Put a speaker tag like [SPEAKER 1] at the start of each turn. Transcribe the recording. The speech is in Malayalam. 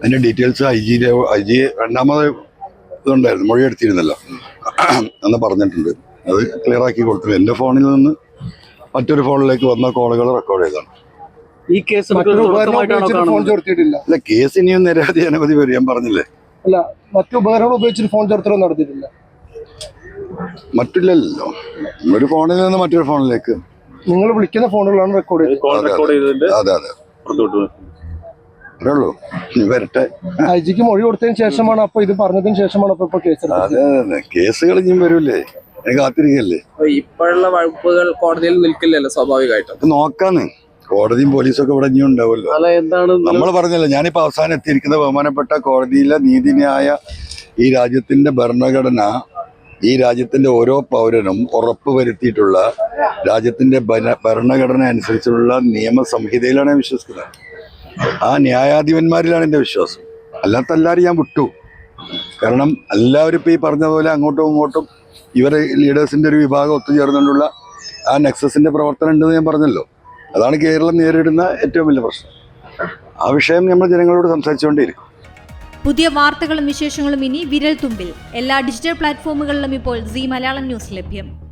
[SPEAKER 1] അതിന്റെ details I G I G രണ്ടാമത് ഇതുണ്ടായിരുന്നു മൊഴി എടുത്തിരുന്നല്ലോ. എന്ന് പറഞ്ഞിട്ടുണ്ട്. അത് ക്ലിയർ ആക്കി കൊടുത്തു. എന്റെ ഫോണിൽ നിന്ന് മറ്റൊരു ഫോണിലേക്ക് വന്ന കോളുകൾ റെക്കോർഡ് ചെയ്താണ്
[SPEAKER 2] ഈ കേസ്
[SPEAKER 3] ഫോൺ ചോർത്തിയിട്ടില്ല
[SPEAKER 1] അല്ല കേസ് ഇനിയും നിരവധി അനവധി പേര് ഞാൻ പറഞ്ഞില്ലേ?
[SPEAKER 3] അല്ല മറ്റു ഉപകരണങ്ങൾ ഉപയോഗിച്ചിട്ട് ഫോൺ ചോർത്തലൊന്നും നടത്തിയിട്ടില്ല.
[SPEAKER 1] മറ്റില്ലല്ലോ. ഒരു ഫോണിൽ നിന്ന് മറ്റൊരു ഫോണിലേക്ക്
[SPEAKER 3] നിങ്ങൾ വിളിക്കുന്ന ഫോണുകളാണ് റെക്കോർഡ് ചെയ്തത്.
[SPEAKER 2] കോൾ റെക്കോർഡ് ചെയ്തതിന്റെ
[SPEAKER 1] അതെ അതെ. അത്രേ ഉള്ളൂ. ഇനി വരട്ടെ.
[SPEAKER 3] ഐജിക്ക് മൊഴി കൊടുത്തതിന് ശേഷമാണ് അപ്പൊ ഇത് പറഞ്ഞതിന് ശേഷമാണ് അപ്പൊ ഇപ്പൊ കേസ്
[SPEAKER 1] അതെ കേസുകൾ ഇനിയും വരൂലേ കാത്തിരിക്കല്ലേ?
[SPEAKER 4] ഇപ്പോഴുള്ള വകുപ്പുകൾ കോടതിയിൽ നിൽക്കില്ലല്ലോ സ്വാഭാവികമായിട്ടും.
[SPEAKER 1] നോക്കാന്ന്. കോടതിയും പോലീസും ഒക്കെ ഇവിടെ ഇനിയും ഉണ്ടാവുമല്ലോ.
[SPEAKER 2] അല്ല എന്താണ്
[SPEAKER 1] നമ്മൾ പറഞ്ഞല്ലോ ഞാനിപ്പോ അവസാനം എത്തിയിരിക്കുന്ന ബഹുമാനപ്പെട്ട കോടതിയിലെ നീതിന്യായ ഈ രാജ്യത്തിന്റെ ഭരണഘടന ഈ രാജ്യത്തിന്റെ ഓരോ പൗരനും ഉറപ്പ് വരുത്തിയിട്ടുള്ള രാജ്യത്തിന്റെ ഭരണഘടന അനുസരിച്ചുള്ള നിയമ സംഹിതയിലാണ് വിശ്വസിക്കുന്നത്. ആ ന്യായാധിപന്മാരിലാണ് എന്റെ വിശ്വാസം. അല്ലാത്ത എല്ലാവരും ഞാൻ വിട്ടു. കാരണം എല്ലാവരും ഇപ്പോൾ ഈ പറഞ്ഞ പോലെ അങ്ങോട്ടും ഇങ്ങോട്ടും ഇവരെ ലീഡേഴ്സിന്റെ ഒരു വിഭാഗം ഒത്തുചേർന്നുകൊണ്ടുള്ള ആ നെക്സസിന്റെ പ്രവർത്തനം ഉണ്ടെന്ന് ഞാൻ പറഞ്ഞല്ലോ. അതാണ് കേരളം നേരിടുന്ന ഏറ്റവും വലിയ പ്രശ്നം. ആ വിഷയം നമ്മൾ ജനങ്ങളോട് സംസാരിച്ചുകൊണ്ടേയിരിക്കും.
[SPEAKER 5] പുതിയ വാർത്തകളും വിശേഷങ്ങളും ഇനി വിരൽ തുമ്പിൽ എല്ലാ ഡിജിറ്റൽ പ്ലാറ്റ്ഫോമുകളിലും ഇപ്പോൾ സി മലയാളം ന്യൂസ് ലഭ്യം.